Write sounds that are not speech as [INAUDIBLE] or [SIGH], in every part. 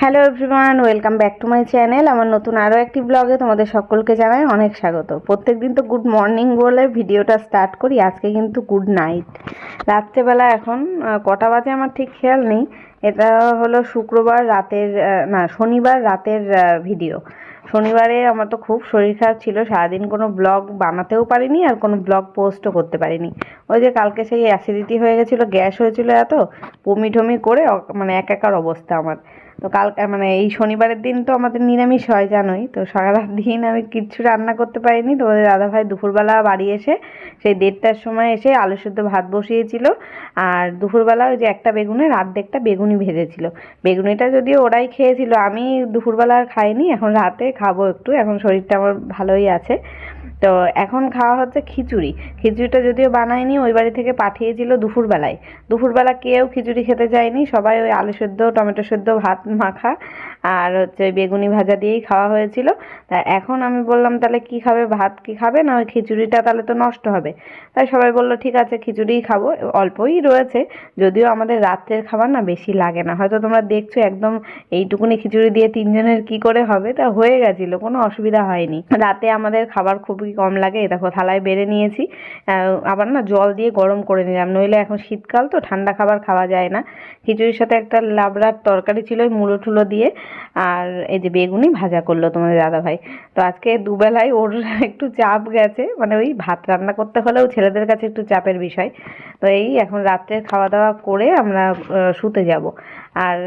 Hello everyone welcome back to my channel আমার নতুন আরও একটি ব্লগে তোমাদের সকলকে জানাই অনেক স্বাগত। প্রত্যেক দিন তো গুড মর্নিং বলে ভিডিওটা স্টার্ট করি, আজকে কিন্তু গুড নাইট রাত্রেবেলা এখন কটা বাজে আমার ঠিক খেয়াল নেই। এটা হলো শুক্রবার রাতের না, শনিবার রাতের ভিডিও শনিবারে আমার তো খুব শরীর খারাপ ছিল, সারাদিন কোনো ব্লগ বানাতেও পারিনি আর কোনো ব্লগ পোস্টও করতে পারিনি। ওই যে কালকে সেই অ্যাসিডিটি হয়ে গেছিল, গ্যাস হয়েছিল এত বমি টমি করে মানে একাকার অবস্থা আমার। তো কাল মানে এই শনিবারের দিন তো আমাদের নিরামিষ হয়, জানোই। তো সারা দিন আমি কিচ্ছু রান্না করতে পারিনি। তো ওদের দাদাভাই দুপুরবেলা বাড়ি এসে সেই দেড়টার সময় এসে আলু সেদ্ধ ভাত বসিয়েছিল। আর দুপুরবেলা ওই যে একটা বেগুনের আর্ধেকটা বেগুনি ভেজেছিল। বেগুনিটা যদিও ওরাই খেয়েছিল, আমি দুপুরবেলা আর খাইনি, এখন রাতে খাব একটু। এখন শরীরটা আমার ভালোই আছে। তো এখন খাওয়া হচ্ছে খিচুড়ি। খিচুড়িটা যদিও বানায়নি, ওই বাড়ি থেকে পাঠিয়েছিল দুপুরবেলায়। দুপুরবেলা কেউ খিচুড়ি খেতে চায়নি সবাই ওই আলু সেদ্ধ, টমেটো সেদ্ধ, ভাত মাখা আর হচ্ছে বেগুনি ভাজা দিয়েই খাওয়া হয়েছিল। তা এখন আমি বললাম, তাহলে কি খাবে, ভাত কি খাবে? না, ওই খিচুড়িটা তাহলে তো নষ্ট হবে। তাই সবাই বলল, ঠিক আছে, খিচুড়িই খাব। অল্পই রয়েছে, যদিও আমাদের রাত্রের খাবার না বেশি লাগে না। হয়তো তোমরা দেখছ একদম এইটুকুনি খিচুড়ি দিয়ে তিনজনের কি করে হবে, তা হয়ে গেছিল, কোনো অসুবিধা হয়নি। রাতে আমাদের খাবার খুবই কম লাগে। দেখো, থালায় বেড়ে নিয়েছি। আবার না জল দিয়ে গরম করে নিলাম। নইলে এখন শীতকাল তো, ঠান্ডা খাবার খাওয়া যায় না। খিচুড়ির সাথে একটা লাবড়ার তরকারি ছিল মূলো টুলো দিয়ে। আর এই যে বেগুনি ভাজা করল তোমাদের দাদা ভাই তো আজকে দুবেলায় ওর [LAUGHS] একটু চাপ গেছে। মানে ওই ভাত রান্না করতে হলেও ছেলেদের কাছে একটু চাপের বিষয়। তো এই এখন রাত্রে খাওয়া দাওয়া করে আমরা শুতে যাব। আর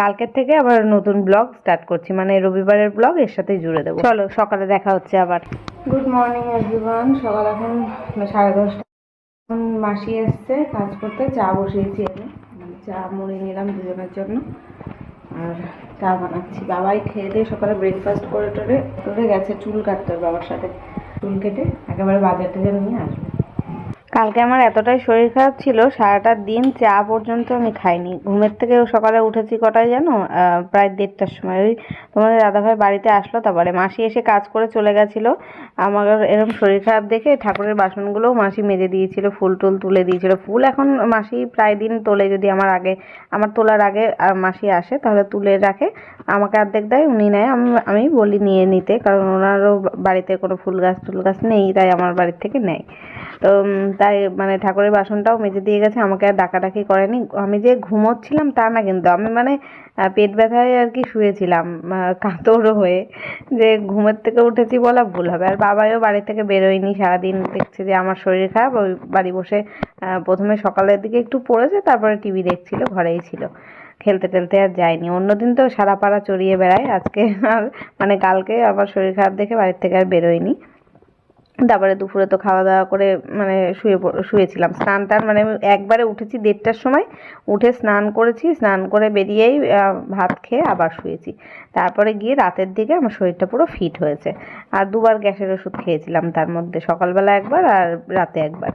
কালকের থেকে আবার নতুন ব্লগ স্টার্ট করছি। মানে রবিবারের ব্লগ, এর সাথেই জুড়ে দেবো। চলো, সকালে দেখা হচ্ছে আবার। গুড মর্নিং এভরিওয়ান সকাল এখন সাড়ে দশটা। এখন মাসি এসছে কাজ করতে, চা বসিয়েছি আমি চা মুড়ি নিলাম দুজনের জন্য। আর চা বানাচ্ছি। বাবাই খেয়ে দিয়ে সকালে ব্রেকফাস্ট করে টোরে টোরে গেছে চুল কাটতে বাবার সাথে। চুল কেটে একেবারে বাজার টাজার নিয়ে আসবে। কালকে আমার এতটাই শরীর খারাপ ছিল সারাটা দিন চা পর্যন্ত আমি খাইনি। ঘুমের থেকে সকালে উঠেছি কটায় জানো? প্রায় দেড়টার সময়। ওই তোমাদের দাদাভাই বাড়িতে আসলো তারপরে মাসি এসে কাজ করে চলে গেছিল। আমার এরকম শরীর খারাপ দেখে ঠাকুরের বাসনগুলোও মাসি মেজে দিয়েছিল ফুল টুল তুলে দিয়েছিল। ফুল এখন মাসি প্রায় দিন তোলে যদি আমার আগে আমার তোলার আগে মাসি আসে তাহলে তুলে রাখে। আমাকে অর্ধেক দেয় উনি নেয়। আমি আমি বলি নিয়ে নিতে কারণ ওনারও বাড়িতে কোনো ফুল গাছ টুল গাছ নেই তাই আমার বাড়ির থেকে নেয়। তো উম, তাই মানে ঠাকুরের বাসনটাও মেজে দিয়ে গেছে, আমাকে আর ডাকাডাকি করেনি। আমি যে ঘুমোচ্ছিলাম তা না কিন্তু, আমি মানে পেট ব্যথায় আর কি শুয়েছিলাম কাতর হয়ে। যে ঘুমের থেকে উঠেছি বলা ভুল হবে। আর বাবাইও বাড়ি থেকে বেরোয়নি, সারাদিন দেখছে যে আমার শরীর খারাপ, ওই বাড়ি বসে প্রথমে সকালের দিকে একটু পড়েছে, তারপরে টিভি দেখছিল, ঘরেই ছিল। খেলতে টেলতে আর যায়নি। অন্যদিন তো সারা পাড়া চড়িয়ে বেড়ায়, আজকে আর মানে কালকে আবার শরীর খারাপ দেখে বাড়ির থেকে আর বেরোয়নি। তারপরে দুপুরে তো খাওয়া দাওয়া করে মানে শুয়ে শুয়েছিলাম। স্নান টান মানে একবারে উঠেছি দেড়টার সময়, উঠে স্নান করেছি, স্নান করে বেরিয়েই ভাত খেয়ে আবার শুয়েছি। তারপরে গিয়ে রাতের দিকে আমার শরীরটা পুরো ফিট হয়েছে। আর দুবার গ্যাসের ওষুধ খেয়েছিলাম তার মধ্যে, সকালবেলা একবার আর রাতে একবার।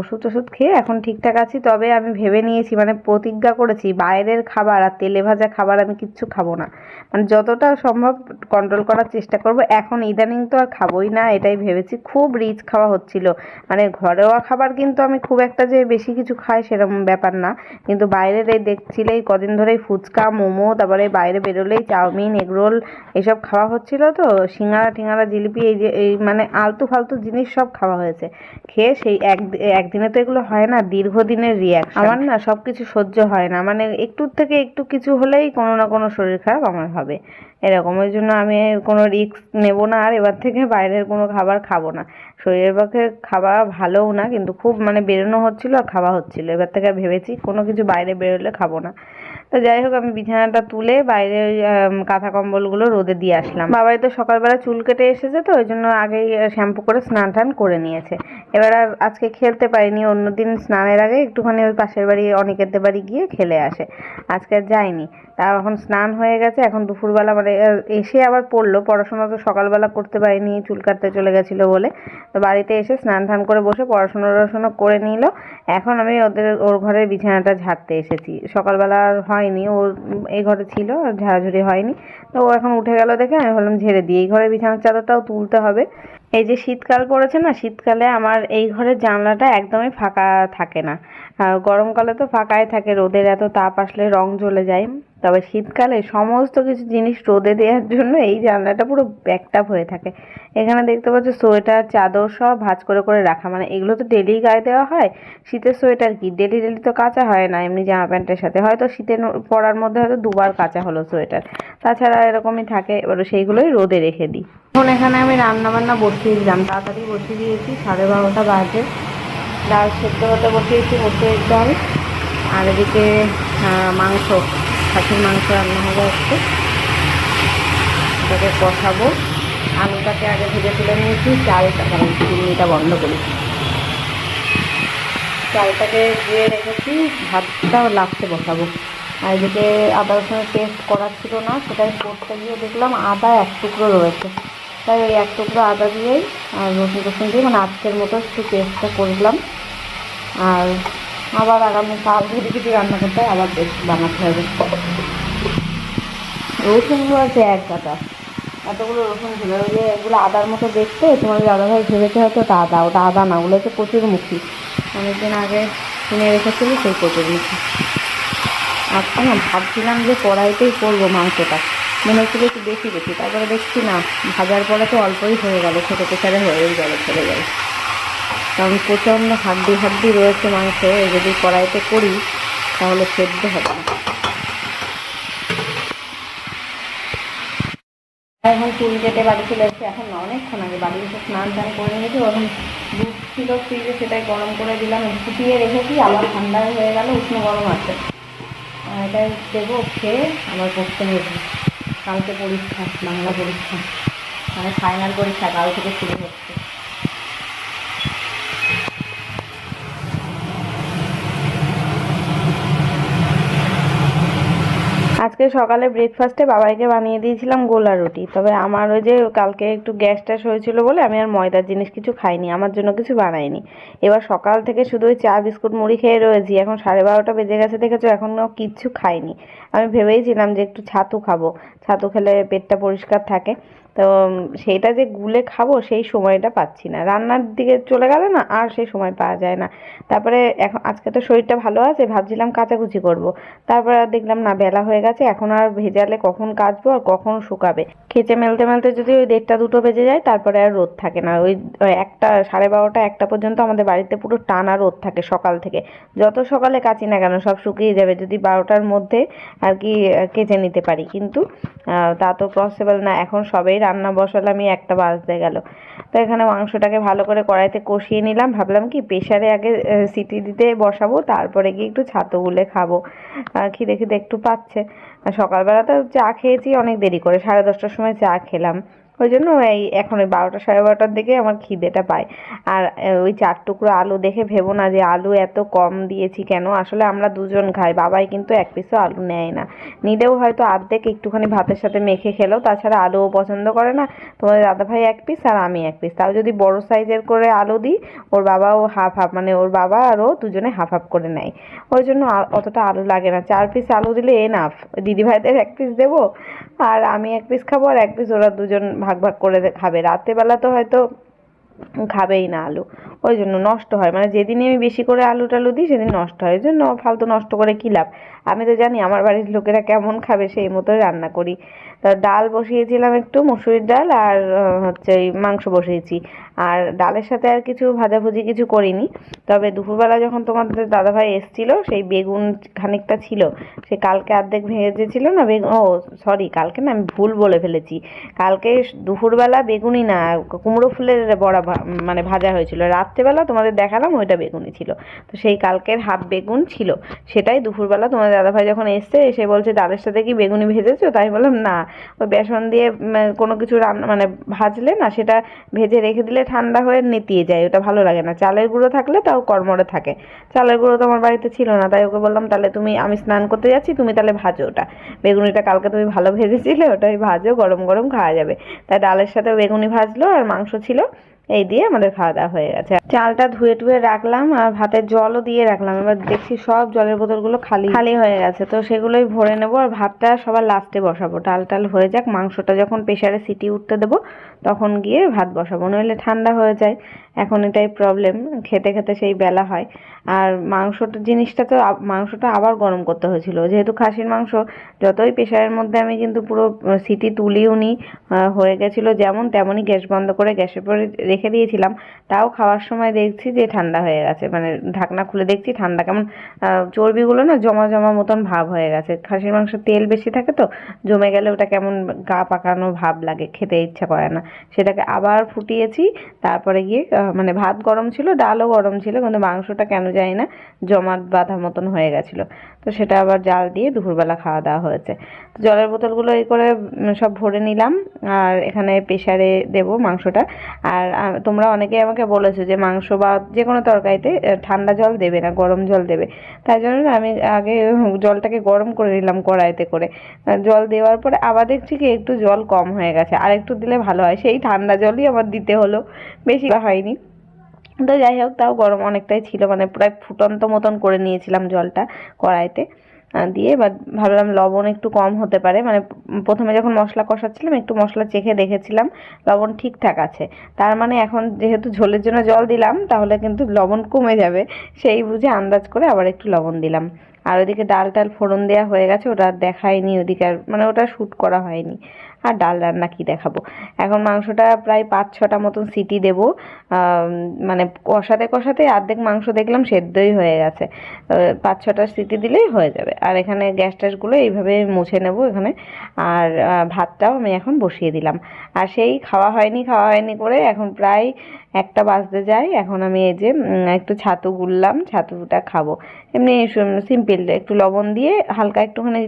ওষুধ টষুধ খেয়ে এখন ঠিকঠাক আছি, তবে আমি ভেবে নিয়েছি মানে প্রতিজ্ঞা করেছি, বাইরের খাবার আর তেলে ভাজা খাবার আমি কিচ্ছু খাব না। মানে যতটা সম্ভব কন্ট্রোল করার চেষ্টা করব। এখন ইদানিং তো আর খাবোই না, এটাই ভেবেছি। খুব রিচ খাওয়া হচ্ছিল। মানে ঘরোয়া খাবার কিন্তু আমি খুব একটা যে বেশি কিছু খাই সেরকম ব্যাপার না। কিন্তু বাইরের এই দেখছিলেই, কদিন ধরেই ফুচকা, মোমো, তারপরে বাইরে বেরোলেই চাউমিন এগরোল এসব খাওয়া হচ্ছিল তো, সিঙ্গারা, টিঙ্গারা, জিলিপি, এই যে, এই মানে আলতু ফালতু জিনিস সব খাওয়া হয়েছে। খেয়ে সেই এক একদিনে তো এগুলো হয় না, দীর্ঘদিনের রিয়াকশন আমার না সবকিছু সহ্য হয় না। মানে একটু থেকে একটু কিছু হলেই কোনো না কোনো শরীর খারাপ আমার হবে। এরকম, ওই জন্য আমি কোনো রিস্ক নেব না, আর এবার থেকে বাইরের কোনো খাবার খাব না। শরীরের পক্ষে খাওয়া ভালোও না, কিন্তু খুব মানে বেরোনো হচ্ছিল আর খাওয়া হচ্ছিল। এবার থেকে ভেবেছি কোনো কিছু বাইরে বেরোলে খাব না। তো যাই হোক, আমি বিছানাটা তুলে বাইরে কাঁথা কম্বলগুলো রোদে দিয়ে আসলাম। বাবাই তো সকালবেলা চুল কেটে এসেছে তো, ওই জন্য আগেই শ্যাম্পু করে স্নান টান করে নিয়েছে। এবার আর আজকে খেলতে পারিনি, অন্যদিন স্নানের আগে একটুখানি ওই পাশের বাড়ি অনেকের বাড়ি গিয়ে খেলে আসে। আজকে আর যায়নি তা এখন স্নান হয়ে গেছে, এখন দুপুরবেলা মানে এসে আবার পড়ল, পড়াশোনা তো সকালবেলা করতে পারিনি, চুল কাটতে চলে গেছিল বলে। তো বাড়িতে এসে স্নান টান করে বসে পড়াশোনা টড়াশোনা করে নিল। এখন আমি ওদের, ওর ঘরের বিছানাটা ঝাড়তে এসেছি। সকালবেলা আর হয়নি, ওর এই ঘরে ছিল ঝাড়াঝুড়ি হয়নি। তো ও এখন উঠে গেল দেখে, আমি ভাবলাম ঝেড়ে দিই। এই ঘরের বিছানার চাদরটাও তুলতে হবে। এই যে শীতকাল পড়েছে না, শীতকালে আমার এই ঘরের জানলাটা একদমই ফাঁকা থাকে না। গরমকালে তো ফাঁকাই থাকে, রোদের এত তাপ আসলে রং জ্বলে যায়। তবে শীতকালে সমস্ত কিছু জিনিস রোদে দেওয়ার জন্য এই জানলাটা পুরো ব্যাকটাপ হয়ে থাকে। এখানে দেখতে পাচ্ছ সোয়েটার, চাদর সব ভাঁজ করে করে রাখা। মানে এগুলো তো ডেলি গায়ে দেওয়া হয়। শীতের সোয়েটার কি? ডেলি ডেলি তো কাঁচা হয় না এমনি জামা প্যান্টের সাথে। হয়তো শীতের পরার মধ্যে হয়তো দুবার কাঁচা হলো সোয়েটার। তাছাড়া এরকমই থাকে। এবার সেইগুলোই রোদে রেখে দিই। এখন এখানে আমি রান্না বান্না বসিয়ে দিলাম। তাড়াতাড়ি বসিয়ে দিয়েছি। সাড়ে বারোটা বাজে। ডাল সেদ্ধ হতে বসিয়েছি। বসিয়ে ডাল আর এদিকে মাংস। খাসির মাংস রান্না হবে একটু এটাকে কষাবো। আলুটাকে আগে ভেজে তুলে নিয়েছি, চালটা কারণ চিমনিটা বন্ধ করি। চালটাকে ধুয়ে রেখেছি, ভাতটাও লাস্টে বসাবো। আর এদিকে আদা রসুনের পেস্ট করার ছিল না সেটাই করতে গিয়ে দেখলাম আদা এক টুকরো রয়েছে। তাই ওই এক টুকরো আদা দিয়েই আর রসুন টসুন দিয়ে মানে আজকের মতো একটু পেস্টটা করলাম আর আবার আগামী কাল যদি কিছু রান্না করতে হয়, আবার বানাতে হবে। রসুনগুলো আছে এক কাটা। এতগুলো রসুন ছিল। ওই যে এগুলো আদার মতো দেখতে, তোমার দাদাভাই ভেবেছে হয়তো ওটা আদা ওটা আদা না, ওগুলো হচ্ছে কচুরমুখী অনেকদিন আগে কিনে রেখেছিল সেই কচুরমুখী আজকে না, ভাবছিলাম যে কড়াইতেই করব মাংসটা। মনে হচ্ছিল একটু বেশি বেশি, তারপরে দেখছি না, ভাজার পরে তো অল্পই হয়ে গেল, ছোটো প্রেসারে হয়েই গেল, ছেড়ে গেল। কারণ প্রচণ্ড হাড্ডি হাড্ডি রয়েছে মাংস যদি কড়াইতে করি, তাহলে সেদ্ধ হবে না। এখন চুল কেটে বাড়ি চলে এসেছে। এখন অনেকক্ষণ আগে বাড়ি এসে স্নান টান করে নিয়েছি। এখন দুধ ছিল, ফ্রিজে সেটাই গরম করে দিলাম। ফুটিয়ে রেখেছি, আবার ঠান্ডা হয়ে গেল, উষ্ণ গরম আছে। এটাই দেবো, খেয়ে আবার পড়তে নেব। কালকে পরীক্ষা, বাংলা পরীক্ষা। মানে ফাইনাল পরীক্ষা, কাল থেকে শুরু হচ্ছে। আজকে সকালে ব্রেকফাস্টে বাবাইকে বানিয়ে দিয়েছিলাম গোলা রুটি। তবে আমার ওই যে কালকে একটু গ্যাস ট্যাস হয়েছিল বলে আমি আর ময়দার জিনিস কিছু খাইনি, আমার জন্য কিছু বানাইনি। এবার সকাল থেকে শুধু ওই চা, বিস্কুট, মুড়ি খেয়ে রয়েছি, এখন সাড়ে বারোটা বেজে গেছে দেখেছ এখনও কিচ্ছু খাইনি। আমি ভেবেইছিলাম যে একটু ছাতু খাব। ছাতু খেলে পেটটা পরিষ্কার থাকে। তো সেইটা যে গুলে খাব সেই সময়টা পাচ্ছি না। রান্নার দিকে চলে গেলে না আর সেই সময় পাওয়া যায় না। তারপরে এখন, আজকে তো শরীরটা ভালো আছে, ভাবছিলাম কাচাকুচি করব। তারপর দেখলাম না, বেলা হয়ে গেছে, এখন আর ভেজালে কখন কাচবো আর কখন শুকাবে। খেচে মেলতে মেলতে যদি ওই দেড়টা দুটো বেজে যায়, তারপরে আর রোদ থাকে না। ওই একটা, সাড়ে বারোটা, একটা পর্যন্ত আমাদের বাড়িতে পুরো টানা রোদ থাকে সকাল থেকে। যত সকালে কাচি না কেন, সব শুকিয়ে যাবে। যদি বারোটার মধ্যে আর কি কেচে নিতে পারি। কিন্তু তা তো পসিবল না। এখন সবেই রান্না বসালে আমি একটা বাজতে গেল। তো এখানে মাংসটাকে ভালো করে কড়াইতে কষিয়ে নিলাম। ভাবলাম কি প্রেশারে আগে সিটি দিতে বসাবো, তারপরে গিয়ে একটু ছাতু গুলে খাব। খিদে খিদে একটু পাচ্ছে। সকালবেলা তো চা খেয়েছি, অনেক দেরি করে। সাড়ে দশটার সময় চা খেলাম। ওই জন্য এই এখন ওই বারোটা সাড়ে বারোটার দিকে আমার খিদেটা পায়। আর ওই চার টুকরো আলু দেখে ভেবো না যে আলু এত কম দিয়েছি কেন? আসলে আমরা দুজন খাই, বাবাই কিন্তু এক পিসও আলু নেয় না। নিলেও হয়তো অর্ধেক একটুখানি ভাতের সাথে মেখে খেলো, তাছাড়া আলুও পছন্দ করে না। তোমাদের দাদাভাই এক পিস আর আমি এক পিস। তাও যদি বড় সাইজের করে আলু দিই, ওর বাবাও হাফ হাফ মানে ওর বাবা আর ও দুজনে হাফ হাফ করে নেয়। ওই জন্য অতটা আলু লাগে না। চার পিস আলু দিলে এনাফ দিদিভাইদের এক পিস দেবো, আর আমি এক পিস খাব, আর এক পিস ওরা দুজন ভাগ ভাগ করে খাবে। রাত্রেবেলা তো হয়তো খাবেই না আলু। ওই জন্য নষ্ট হয়। মানে যেদিনই আমি বেশি করে আলু টালু দিই, সেদিন নষ্ট হয়। ওই জন্য ফালতু নষ্ট করে কী লাভ? আমি তো জানি আমার বাড়ির লোকেরা কেমন খাবে, সেই মতোই রান্না করি। তা ডাল বসিয়েছিলাম একটু, মুসুরির ডাল আর হচ্ছে মাংস বসিয়েছি। আর ডালের সাথে আর কিছু ভাজাভুজি কিছু করিনি। তবে দুপুরবেলা যখন তোমাদের দাদাভাই এসছিল, সেই বেগুন খানিকটা ছিল। সে কালকে অর্ধেক ভেজেছিল না, বেগুন, ও সরি কালকে না, আমি ভুল বলে ফেলেছি। কালকে দুপুরবেলা বেগুনি না, কুমড়ো ফুলের বড়া মানে ভাজা হয়েছিল। রাত্রেবেলা তোমাদের দেখালাম ওইটা বেগুনি ছিল। তো সেই কালকের হাফ বেগুন ছিল। সেটাই দুপুরবেলা তোমাদের দাদাভাই যখন এসছে, এসে বলছে, ডালের সাথে কি বেগুনি ভেজেছো? তাই বললাম, না। ওই বেসন দিয়ে কোনো কিছু রান্না মানে ভাজলে না, সেটা ভেজে রেখে দিলে ঠান্ডা হয়ে নেতিয়ে যায়, ওটা ভালো লাগে না। চালের গুঁড়ো থাকলে তাও কর্মরে থাকে। চালের গুঁড়ো তো আমার বাড়িতে ছিল না, তাই ওকে বললাম, তাহলে তুমি, আমি স্নান করতে যাচ্ছি, তুমি তাহলে ভাজো ওটা। বেগুনিটা কালকে তুমি ভালো ভেজেছিলে, ওটাই ভাজো, গরম গরম খাওয়া যাবে। তাই ডালের সাথে বেগুনি ভাজলো, আর মাংস ছিল। এই দিয়ে আমাদের খাওয়া দাওয়া হয়ে গেছে। চালটা ধুয়ে টুয়ে রাখলাম আর ভাতের জলও দিয়ে রাখলাম। এবার দেখছি সব জলের বোতলগুলো খালি খালি হয়ে গেছে। তো সেগুলোই ভরে নেব আর ভাতটা সবার লাস্টে বসাবো। ডাল টাল হয়ে যাক, মাংসটা যখন প্রেশারে সিটি উঠতে দেবো তখন গিয়ে ভাত বসাবো, নইলে ঠান্ডা হয়ে যায়। এখন এটাই প্রবলেম খেতে খেতে সেই বেলা হয়। আর মাংসটা, জিনিসটা তো মাংসটা আবার গরম করতে হয়েছিল। যেহেতু খাসির মাংস, যতই প্রেশারের মধ্যে আমি কিন্তু পুরো সিটি তুলিও নি হয়ে গেছিল যেমন তেমনই গ্যাস বন্ধ করে গ্যাসের পরে রেখে দিয়েছিলাম। তাও খাওয়ার সময় দেখছি যে ঠান্ডা হয়ে গেছে মানে ঢাকনা খুলে দেখছি ঠান্ডা কেমন চর্বিগুলো না জমা জমা মতন ভাব হয়ে গেছে। খাসির মাংস তেল বেশি থাকে তো, জমে গেলে ওটা কেমন গা পাকানো ভাব লাগে, খেতে ইচ্ছা করে না। সেটাকে আবার ফুটিয়েছি। তারপরে গিয়ে মানে ভাত গরম ছিল, ডালও গরম ছিল, কিন্তু মাংসটা কেন জানি না, জমাট বাঁধা মতন হয়ে গেছিল। তো সেটা আবার জাল দিয়ে দুপুরবেলা খাওয়া দাওয়া হয়েছে। তো জলের বোতলগুলো এই করে সব ভরে নিলাম। আর এখানে প্রেশারে দেব মাংসটা। আর তোমরা অনেকেই আমাকে বলেছ যে মাংস বা যে কোনো তরকারিতে ঠান্ডা জল দেবে না, গরম জল দেবে। তাই জন্য আমি আগে জলটাকে গরম করে নিলাম কড়াইতে করে। জল দেওয়ার পরে আবার দেখছি কি একটু জল কম হয়ে গেছে। আর একটু দিলে ভালো হয়। সেই ঠান্ডা জলই আমার দিতে হলো। বেশি হয়নি। তো যাই হোক, তাও গরম অনেকটাই ছিল। মানে প্রায় ফুটন্ত মতন করে নিয়েছিলাম জলটা কড়াইতে। দিয়ে এবার ভাবলাম লবণ একটু কম হতে পারে। মানে প্রথমে যখন মশলা কষাচ্ছিলাম, একটু মশলা চেখে দেখেছিলাম, লবণ ঠিকঠাক আছে। তার মানে এখন যেহেতু ঝোলের জন্য জল দিলাম, তাহলে কিন্তু লবণ কমে যাবে। সেই বুঝে আন্দাজ করে আবার একটু লবণ দিলাম। আর ওদিকে ডাল টাল ফোড়ন দেওয়া হয়ে গেছে, ওটা দেখায়নি ওদিকে আর মানে ওটা শ্যুট করা হয়নি। আর ডাল রান্না কি দেখাবো? এখন মাংসটা প্রায় পাঁচ ছটা মতন সিটি দেবো মানে কষাতে কষাতে অর্ধেক মাংস দেখলাম সেদ্ধই হয়ে গেছে। পাঁচ ছটা সিটি দিলেই হয়ে যাবে। আর এখানে গ্যাস ট্যাসগুলো এইভাবে মুছে নেব এখানে। আর ভাতটাও আমি এখন বসিয়ে দিলাম। আর সেই খাওয়া হয়নি খাওয়া হয়নি করে এখন প্রায় একটা বাজতে যায়। এখন আমি এই যে একটু ছাতু গুললাম, ছাতুটা খাব। এমনি সিম্পল একটু লবণ দিয়ে হালকা একটুখানি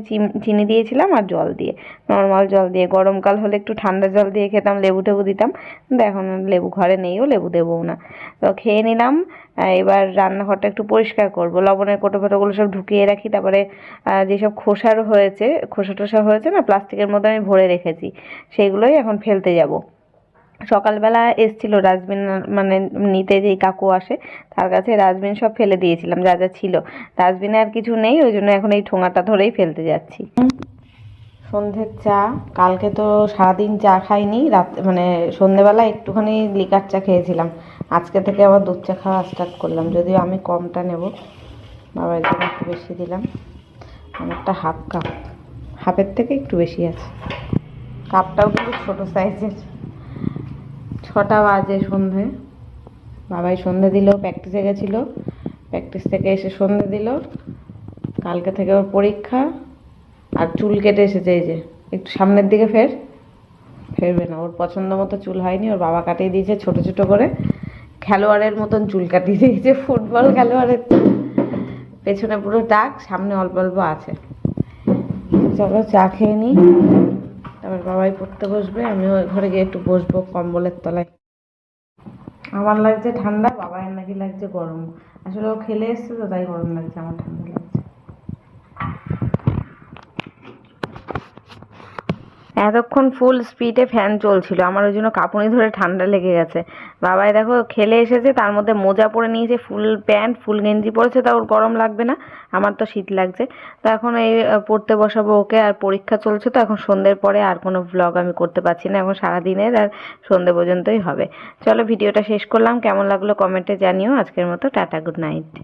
চিনি দিয়েছিলাম আর জল দিয়ে নর্মাল জল দিয়ে গরমকাল হলে একটু ঠান্ডা জল দিয়ে খেতাম, লেবু টেবু দিতাম, কিন্তু এখন লেবু ঘরে নেইও লেবু দেবও না। তো খেয়ে নিলাম এবার রান্নাঘরটা একটু পরিষ্কার করব, লবণের কোটো ফোটোগুলো সব ঢুকিয়ে রাখি, তারপরে যেসব খোসার হয়েছে, খোসা টোসা হয়েছে না, প্লাস্টিকের মধ্যে আমি ভরে রেখেছি, সেগুলোই এখন ফেলতে যাব। সকালবেলা এসছিল ডাস্টবিন মানে নিতে যেই কাকু আসে, তার কাছে ডাস্টবিন সব ফেলে দিয়েছিলাম, যা যা ছিল। ডাস্টবিনে আর কিছু নেই, ওই জন্য এখন এই ঠোঙাটা ধরেই ফেলতে যাচ্ছি। সন্ধ্যের চা, কালকে তো সারাদিন চা খাইনি, রাত মানে সন্ধেবেলা একটুখানি লিকার চা খেয়েছিলাম। আজকে থেকে আবার দুধ চা খাওয়া স্টার্ট করলাম, যদিও আমি কমটা নেব। বাবার জন্য একটু বেশি দিলাম। আমারটা হাফ কাপ। হাফের থেকে একটু বেশি আছে। কাপটাও কিন্তু ছোটো সাইজের ছটা বাজে সন্ধে। বাবাই সন্ধে দিল প্র্যাকটিসে গেছিল। প্র্যাকটিস থেকে এসে সন্ধে দিল। কালকে থেকে ওর পরীক্ষা। আর চুল কেটে এসেছে এই যে, একটু সামনের দিকে ফের। ফেরবে না, ওর পছন্দ মতো চুল হয়নি। ওর বাবা কাটিয়ে দিয়েছে ছোট ছোট করে। খেলোয়াড়ের মতন চুল কাটিয়ে দিয়েছে, ফুটবল খেলোয়াড়ের। পেছনে পুরো টাক সামনে অল্প অল্প আছে। চলো চা খেয়ে নিই তারপর বাবাই পড়তে বসবে, আমিও ঘরে গিয়ে একটু বসবো কম্বলের তলায়। আমার লাগছে ঠান্ডা বাবাই নাকি লাগছে গরম। আসলে ও খেলে এসছে তো, তাই গরম লাগছে, আমার ঠান্ডা লাগছে। এতক্ষণ ফুল স্পিডে ফ্যান চলছিল। আমার ওই জন্য কাঁপুনি ধরে ঠান্ডা লেগে গেছে। বাবাই দেখো, খেলে এসেছে, তার মধ্যে মোজা পরে নিয়েছে ফুল প্যান্ট ফুল গেঞ্জি পরেছে তা ওর গরম লাগবে না, আমার তো শীত লাগছে। তো এখন এই পড়তে বসাবো ওকে, আর পরীক্ষা চলছে তো, এখন সন্ধ্যের পরে আর কোনো ব্লগ আমি করতে পারছি না, এখন সারাদিনের আর সন্ধ্যে পর্যন্তই হবে। চলো, ভিডিওটা শেষ করলাম, কেমন লাগল কমেন্টে জানিও, আজকের মতো, টাটা গুড নাইট